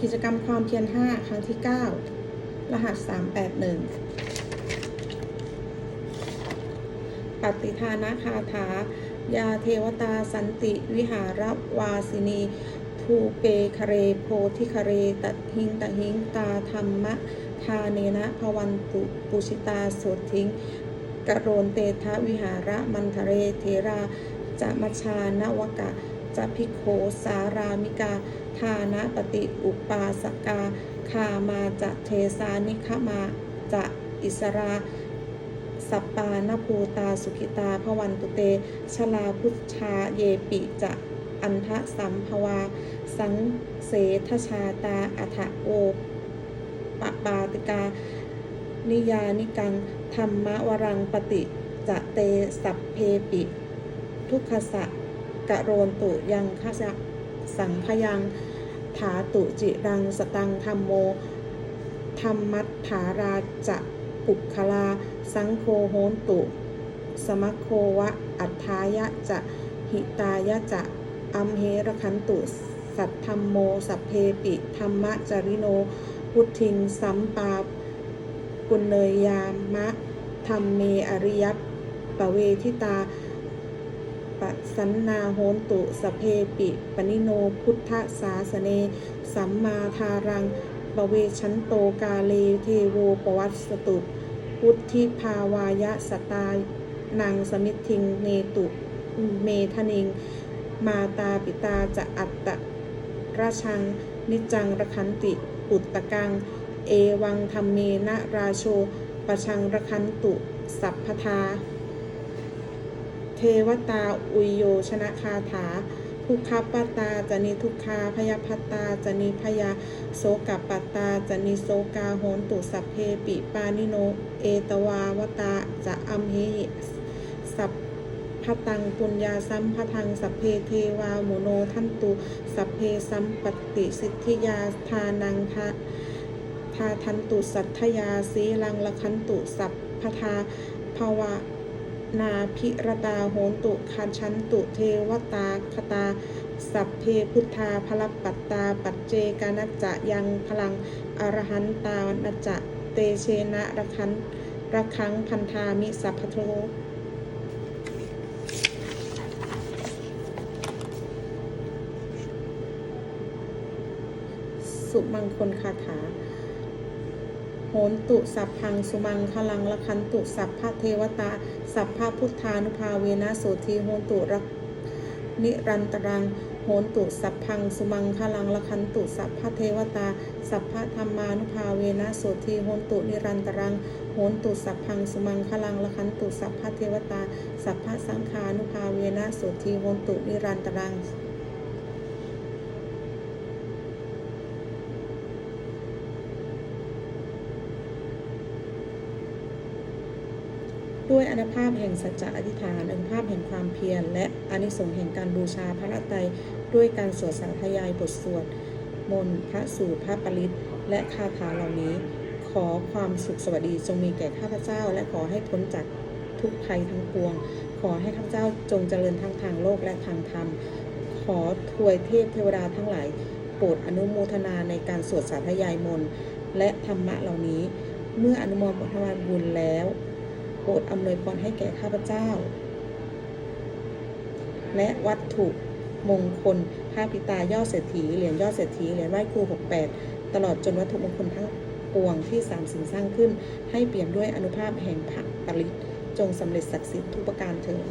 กิจกรรมความเพียร5 ครั้งที่ 9 รหัส 381 ปฏิทานะคาถา ยาเทวตาสันติวิหารวาสินีทูเปคเรโพธิคเรตัดหิงตะหิงตาธรรมะทาเนนะพวันตุปุชิตาโสทิงกโรนเตทะวิหาระมันทะเรเทราจะมชานวกะ จพิโขสารามิกา ทานะปฏิอุปาสกา คามาจะเทสานิคมาจะอิสราสัปปานภูตาสุขิตาพวันตุเต ชลาพุชชาเยปิจะอันทะสัมภวา สังเสทชาตาอัฐโอปปาติกา นิยานิกัง ธรรมวรังปฏิจะเตสัพเพปิ ทุกขสะ กะโรนตุยังขสะสังพยังถาตุจิรังสตังธรรมโมธรรมัตถาราจะปุคลา สังโฆโหนตุ สมโควะ อัฏฐายะจะ หิตายะจะอัมเหระคันตุ สัทธรรมโม สัพเพปิธรรมะจริโน พุทธิง สัมปาปุณเนยามะธรรมเมอริยปปเวทิตา ปสันนาโหนตุสเพปิปนิโนพุทธสาสเน สัมมาทารังปเวชันโตกาเลเทโวปวัตสตุพุทธิภาวายะสตานางสมิทิงเนตุเมทนิง มาตาปิตาจะอัตตะราชัง นิจังระคันติปุตตะกัง เอวังธรรมเมนะราโช ประชังระคันตุ สัพพทา เทวตาอุยโยชนะคาถาทุกขปตาจนิทุกขาพยาพัตตาจนิพยาโสกัปปตาจนิโสกาโหนตุสัพเพปิปานิโน เอตวาวตาจะอัมเหหิสัพพตังปุญญาสัมพทังสัพเพเทวาโมโนทันตุสัพเพสัมปติสิทธิยาทานังทาทาทันตุสัทธยาสีลังละคันตุสัพพทาภาวะ นาพิรตาโหนตุคันชันตุเทวตาคตา สัพเพพุทธาพลปัตตา ปัจเจกานัจจะยังพลังอรหันตานัจจะเตเชนะระคันระคังพันธามิสัพพโทสุมังคลคาถา นตุสัพพังสุมังคลังละคันตุสัพพะเทวตา สัพพะพุทธานุภาเวนะโสทีโหนตุรักนิรันตรังโหนตุสัพพังสุมังคลังละคันตุสัพพะเทวตา สัพพะธรรมานุภาเวนะโสทีโหนตุนิรันตรังโหนตุสัพพังสุมังคลังละคันตุสัพพะเทวตา สัพพะสังฆานุภาเวนะโสทีโหนตุนิรันตรัง ด้วยอนุภาพแห่งสัจจะอธิษฐานอนุภาพแห่งความเพียร และอนิสงส์แห่งการบูชาพระรัตไตรด้วยการสวดสาธยายบทสวดมนต์พระสูตรพระปริตและคาถาเหล่านี้ ขอความสุขสวัสดีจงมีแก่ข้าพเจ้า และขอให้พ้นจากทุกภัยทั้งปวง ขอให้ข้าพเจ้าจงเจริญทั้งทางโลกและทางธรรม ขอทวยเทพเทวดาทั้งหลายโปรดอนุโมทนาในการสวดสาธยายมนต์และธรรมะเหล่านี้ เมื่ออนุโมทนาบุญแล้ว ปรดอำนวยพรให้แก่ข้าพเจ้า และวัตถุมงคลพระปิตายอดเศรษฐีเหรียญยอดเศรษฐีเหรียญไหว้ครู 68 ตลอดจนวัตถุมงคลทั้งปวงที่สามสิ่งสร้างขึ้น ให้เปี่ยมด้วยอนุภาพแห่งพระปริตจงสำเร็จศักดิ์สิทธิ์ทุกประการเถิด